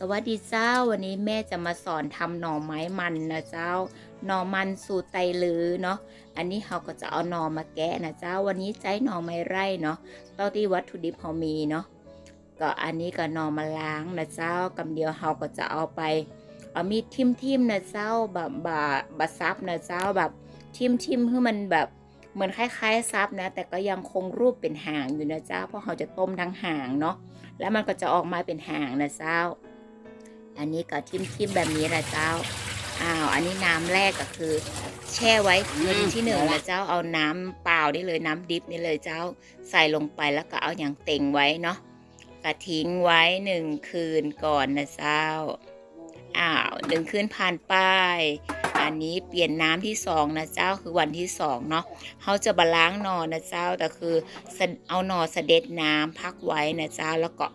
สวัสดีเจ้าวันนี้แม่จะมาสอนทำหน่อไม้มันนะเจ้า หน่อมันสูตรไตลือเนาะอันนี้เราก็จะเอาหน่อมาแกะนะเจ้า วันนี้ใช้หน่อไม้ไร่เนาะต้าที่วัตถุดิบเรามีเนาะก็อันนี้ก็หน่อมาล้างนะเจ้ากำเดียวเราก็จะเอาไปเอามีดทิมทิมๆนะเจ้าแบบบาบาซับนะเจ้าแบบทิมทิมๆให้มันแบบเหมือนคล้ายๆซับนะ แต่ก็ยังคงรูปเป็นหางอยู่นะเจ้าเพราะเราจะต้มทั้งหางเนาะแล้วมันก็จะออกมาเป็นหางนะเจ้า อันนี้ก็ทิมทิมๆแบบนี้นะเจ้า อ้าว อันนี้น้ำแรกก็คือ แช่ไว้คืนที่หนึ่งนะเจ้า เอาน้ำเปล่านี่เลยน้ำดิบนี่เลยเจ้า ใส่ลงไปแล้วก็เอาอย่างเต่งไว้เนาะก็ทิ้งไว้หนึ่งคืนก่อนนะเจ้า อ้าวหนึ่งคืนผ่านไป อันนี้เปลี่ยนน้ำที่สองนะเจ้า คือวันที่สองเนาะเขาจะบาล้างหนอนะเจ้า แต่คือสะเอาหนอเสด็จน้ำพักไว้นะเจ้าแล้วก็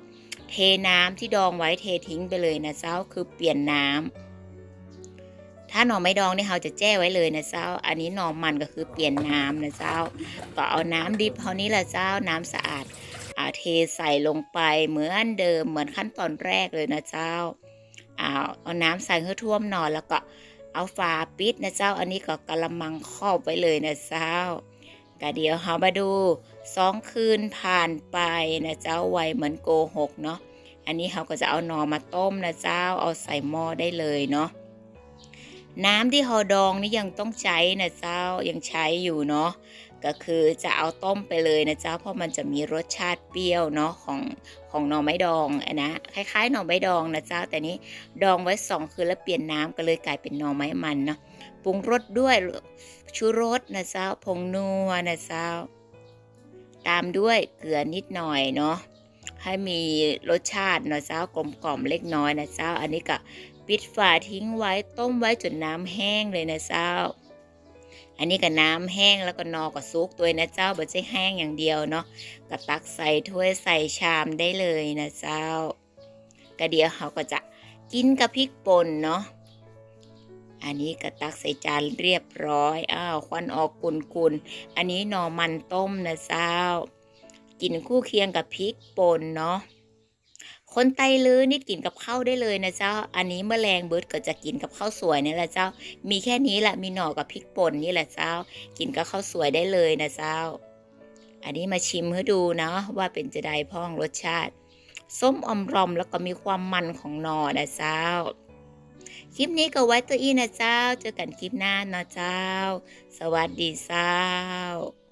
เทน้ำที่ดองไว้เททิ้งไปเลยนะเจ้าคือเปลี่ยนน้ำถ้าหน่อไม่ดองเนี่ยเราจะแจ้ไว้เลยนะเจ้า อันนี้หน่อมันก็คือเปลี่ยนน้ำนะเจ้า ก็เอาน้ำดิบเท่านี้แหละเจ้าน้ำสะอาดอาเทใส่ลงไปเหมือนเดิมเหมือนขั้นตอนแรกเลยนะเจ้าเอาเอาน้ำใส่ให้ท่วมหนอนแล้วก็เอาฝาปิดนะเจ้า อันนี้ก็กระมังครอบไว้เลยนะเจ้า กะเดี๋ยวเขามาดูสองคืนผ่านไปนะเจ้าไวเหมือนโกหกเนาะอันนี้เขาก็จะเอาหนอมาต้มนะเจ้าเอาใส่หม้อได้เลยเนาะน้ำที่เราดองนี่ยังต้องใช้นะเจ้ายังใช้อยู่เนาะ ก็คือจะเอาต้มไปเลยนะจ้าเพราะมันจะมีรสชาติเปรี้ยวเนาะของของหน่อไม้ดองอนะคล้ายๆหน่อไม้ดองนะจ้าแต่นี้ดองไว้สองคืนแล้วเปลี่ยนน้ำก็เลยกลายเป็นหน่อไม้มันเนาะปรุงรสด้วยชูรสนะจ้าผงนัวนะจ้าตามด้วยเกลือนิดหน่อยเนาะให้มีรสชาตินะเจ้ากลมกล่อมเล็กน้อยนะเจ้า อันนี้ก็ปิดฝาทิ้งไว้ต้มไว้จนน้ำแห้งเลยนะเจ้า อันนี้ก็น้ำแห้งแล้วก็นอก็ซุกตัวนะเจ้าบ่ใช่แห้งอย่างเดียวเนาะก็ตักใส่ถ้วยใส่ชามได้เลยนะเจ้าก็เดี๋ยวเขาก็จะกินกับพริกป่นเนาะอันนี้ก็ตักใส่จานเรียบร้อยอ้าวควันออกกุนๆอันนี้หน่อมันต้มนะเจ้า กินคู่เคียงกับพริกป่นเนาะ คนไตลือนี่กินกับข้าวได้เลยนะเจ้า อันนี้แมลงเบิร์ดก็จะกินกับข้าวสวยนี่แหละเจ้า มีแค่นี้แหละมีหน่อกับพริกป่นนี่แหละเจ้า กินกับข้าวสวยได้เลยนะเจ้า อันนี้มาชิมให้ดูนะว่าเป็นจะได้พ้องรสชาติ ส้มอมรอมแล้วก็มีความมันของหน่อนะเจ้า คลิปนี้ก็ไว้ตัวอีนะเจ้า เจอกันคลิปหน้านะเจ้า สวัสดีเจ้า